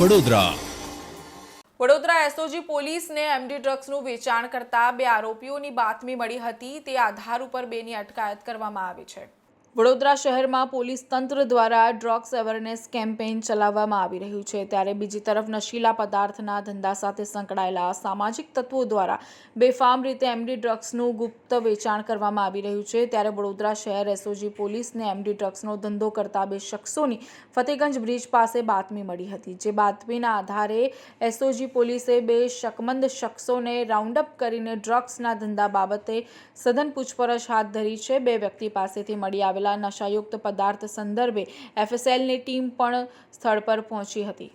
Vadodara Vadodara SOG પોલીસને MD ડ્રગ્સનું વેચાણ કરતા બે આરોપીઓની બાતમી મળી હતી. તે આધાર ઉપર બેની અટકાયત કરવામાં આવી છે. વડોદરા શહેરમાં પોલીસ તંત્ર દ્વારા ડ્રગ્સ અવેરનેસ કેમ્પેઇન ચલાવવામાં આવી રહ્યું છે. ત્યારે બીજી તરફ નશીલા પદાર્થના ધંધા સાથે સંકળાયેલા સામાજિક તત્વો દ્વારા બેફામ રીતે એમડી ડ્રગ્સનું ગુપ્ત વેચાણ કરવામાં આવી રહ્યું છે. ત્યારે વડોદરા શહેર એસઓજી પોલીસને એમડી ડ્રગ્સનો ધંધો કરતા બે શખ્સોની ફતેગંજ બ્રિજ પાસે બાતમી મળી હતી. જે બાતમીના આધારે એસઓજી પોલીસે બે શકમંદ શખ્સોને રાઉન્ડ અપ કરીને ડ્રગ્સના ધંધા બાબતે સઘન પૂછપરછ હાથ ધરી છે. બે વ્યક્તિ પાસેથી મળી આવેલા આવેલા નશાયુક્ત પદાર્થ સંદર્ભે એફએસએલની ટીમ પણ સ્થળ પર પહોંચી હતી.